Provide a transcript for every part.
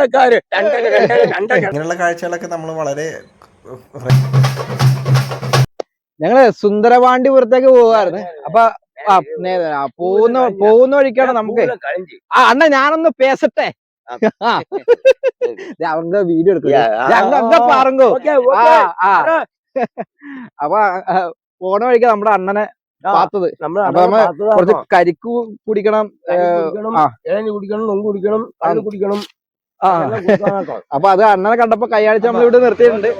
രണ്ടക്കാര് ഇങ്ങനെയുള്ള കാഴ്ചകളൊക്കെ നമ്മൾ വളരെ ഞങ്ങൾ സുന്ദരവാണ്ടിപുരത്തേക്ക് പോവായിരുന്നു അപ്പൊ പോകുന്ന പോകുന്ന വഴിക്കാണ് നമുക്ക് ആ അണ്ണ ഞാനൊന്ന് പേസട്ടെ? അവങ്ക വീഡിയോ എടുക്കുക പാറങ്കോ? അപ്പൊ പോണ വഴിക്ക് നമ്മുടെ അണ്ണനെ പാത്തത്. കുറച്ച് കരിക്കു കുടിക്കണം കുടിക്കണം കുടിക്കണം കുടിക്കണം. ആ അപ്പൊ അത് അണ്ണനെ കണ്ടപ്പോ കൈയാഴ്ച നമ്മൾ ഇവിടെ നിർത്തിയിട്ടുണ്ട്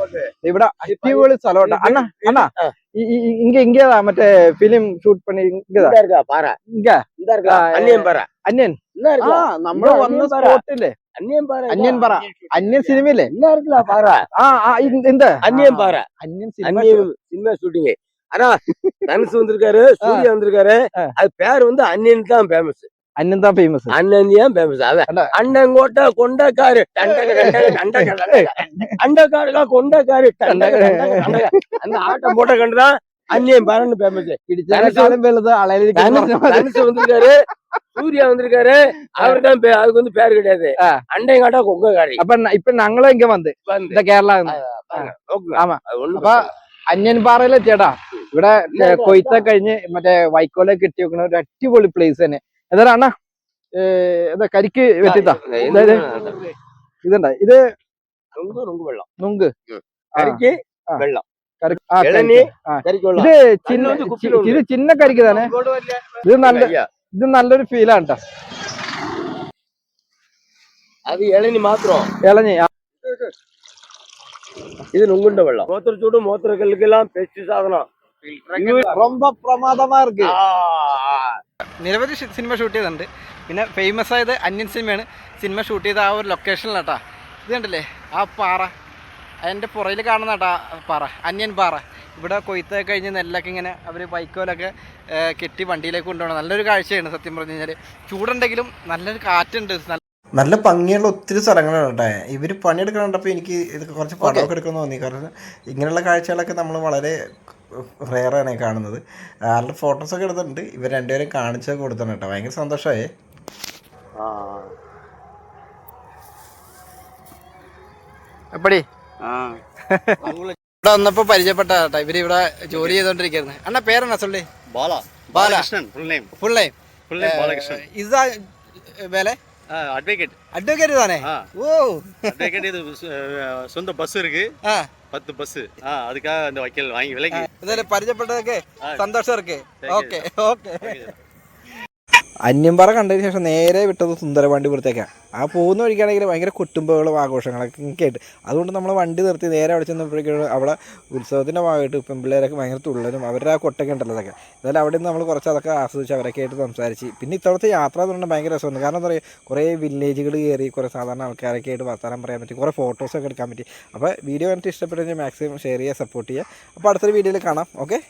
ഇവിടെ അടിപൊളി സ്ഥലമുണ്ട് അണ്ണ അണ്ണ இங்க இங்கேதா மற்ற பிலிம் ஷூட் பண்ணி இங்கதா இருக்கா பாரா இங்க இந்த നമ്മള് വന്ന സ്പോട്ടില്ലേ അന്യൻ പറ അന്യൻ പാറ അന്യൻ സിനിമയില്ലേ പാറ എന്ത് അന്യൻ പാറ അന്യൻ സിനിമ സിനിമ ഷൂട്ടിങ് ஆனா தனுசு வந்திருக்காரு சூர்யா வந்திருக்காரு அது பேர் வந்து அன்னியன் தான் ஃபேமஸ் അന്യൻ താ ഫേമസ് அண்ணன் தான் ஃபேமஸ் அதான் அண்ணா. அண்ணங்கோட்டை கொண்டக்காரு டண்டக டண்டக டண்டக டண்டக. அண்டக்காருக்கா கொண்டக்காரு டண்டக டண்டக டண்டக. அந்த ஆட்டம் போட்ட கண்டுதான் அந்நியம் பாருன்னு ஃபேமஸ் പിടിച്ചതിനേക്കാളും വലുത് അളയിലേക്ക് தனுஷ் வந்திருக்காரு சூர்யா வந்திருக்காரு அவரு தான் அதுக்கு வந்து பேர் கிடையாது ஆ. அண்டையங்காட்டா கொங்கக்காரி അപ്പൊ ന- ഇപ്പൊ ഞങ്ങളും ഇങ്ങ വന്ന് வந்து இந்த കേരള நோக்குங்க. ஆமா. அது ஒண்ணும் അപ്പൊ അന്യൻ പാറയിൽ എത്തിയടാ ഇവിടെ ഏ, കൊയ്ത്ത കഴിഞ്ഞ് മറ്റേ വൈക്കോലെ കെട്ടി വെക്കണ ഒരു അടിപൊളി പ്ലേസ് തന്നെ ഏതായാലും അണ്ണ? ഏതാ കരിക്ക് വെട്ടിത്താ അതായത് ഇതുണ്ടാ? ഇത് നുങ്ക് കരിക്ക് ഇത് ചിന്ന കരിക്ക് തന്നെ ഇത് നല്ല ഇത് നല്ലൊരു ഫീലാണ് കേട്ടോ അത് ഇളനി മാത്രം? ഇളഞ്ഞി இது நுங்குண்ட வெள்ளம் மூத்திர சூடு சாதனம் ரொம்ப നിരവധി സിനിമ ഷൂട്ട് ചെയ്തിട്ടുണ്ട്. പിന്നെ ഫേമസ് ആയത് അന്യൻ സിനിമയാണ്. സിനിമ ഷൂട്ട് ചെയ്ത ആ ഒരു ലൊക്കേഷനിലാട്ടാ ഇത് കണ്ടില്ലേ? ആ പാറ. അതിന്റെ പുറയിൽ കാണുന്ന കേട്ടാ പാറ. അന്യൻ പാറ. ഇവിടെ കൊയ്ത്ത് കഴിഞ്ഞ് നെല്ലൊക്കെ ഇങ്ങനെ അവർ ബൈക്കോലൊക്കെ കെട്ടി വണ്ടിയിലേക്ക് കൊണ്ടുപോകണം. നല്ലൊരു കാഴ്ചയാണ് സത്യം പറഞ്ഞു കഴിഞ്ഞാൽ ചൂടുണ്ടെങ്കിലും നല്ലൊരു കാറ്റുണ്ട്. നല്ല നല്ല ഭംഗിയുള്ള ഒത്തിരി സ്ഥലങ്ങളാണ് കേട്ടോ ഇവർ പണിയെടുക്കണം കണ്ടപ്പോൾ എനിക്ക് ഇത് കുറച്ച് പടമൊക്കെ എടുക്കുമെന്ന് തോന്നി. കാരണം ഇങ്ങനെയുള്ള കാഴ്ചകളൊക്കെ നമ്മൾ വളരെ റെയറാണ് കാണുന്നത് ആരുടെ ഫോട്ടോസൊക്കെ എടുത്തിട്ടുണ്ട് ഇവർ രണ്ടുപേരും കാണിച്ചൊക്കെ കൊടുത്തിട്ടുണ്ട് കേട്ടോ ഭയങ്കര സന്തോഷമായി ஆ. എപ്പടി ഇവിടെ വന്നപ്പോൾ പരിചയപ്പെട്ട കേട്ടോ ഇവർ ഇവിടെ ജോലി ചെയ്തോണ്ടിരിക്കുന്നത് അണ്ണ പേരെന്നാ സൊല്ലി Bala Bala. Balakrishnan full name full name full name Balakrishnan ഇതാ வேலை அட்வொகேட் அட்வொகேட் தானே ஆ ஓ அட்வொகேட் இது அஹ், சொந்த பஸ் இருக்கு ஆ பத்து பஸ் ஆ அதுக்காக அந்த வக்கீல் வாங்கி விலைக்கு എന്തായാലും പരിചയപ്പെട്ടതൊക്കെ സന്തോഷം ഓക്കെ ഓക്കെ അന്യംപാറ കണ്ടതിന് ശേഷം നേരെ വിട്ടത് സുന്ദരപാണ്ടിപുരത്തേക്കാണ് ആ പോകുന്ന വഴിക്കാണെങ്കിൽ ഭയങ്കര കൊട്ടുമ്പകളും ആഘോഷങ്ങളൊക്കെ ആയിട്ട്. അതുകൊണ്ട് നമ്മൾ വണ്ടി നിർത്തി നേരെ അവിടെ ചെന്നപ്പോഴേക്കും അവിടെ ഉത്സവത്തിന്റെ ഭാഗമായിട്ട് പെൺപിള്ളേരൊക്കെ ഭയങ്കര തുള്ളലും അവരുടെ ആ കൊട്ടൊക്കെ ഉണ്ടല്ലോ അതൊക്കെ. എന്നാലും അവിടെ നിന്ന് നമ്മൾ കുറച്ച് അതൊക്കെ ആസ്വദിച്ച് അവരൊക്കെ ആയിട്ട് സംസാരിച്ച്. പിന്നെ ഇത്തവണത്തെ യാത്ര എന്ന് പറഞ്ഞാൽ ഭയങ്കര രസമുണ്ട് കാരണം എന്താ പറയുക കുറേ വില്ലേജുകൾ കയറി കുറേ സാധാരണ ആൾക്കാരൊക്കെ ആയിട്ട് വർത്തമാനം പറയാൻ പറ്റി. കുറേ ഫോട്ടോസൊക്കെ എടുക്കാൻ പറ്റി. അപ്പോൾ വീഡിയോ കണ്ടിട്ട് ഇഷ്ടപ്പെട്ടെങ്കിൽ മാക്സിമം ഷെയർ ചെയ്യുക സപ്പോർട്ട് ചെയ്യുക. അപ്പോൾ അടുത്തൊരു വീഡിയോയിൽ കാണാം. ഓക്കെ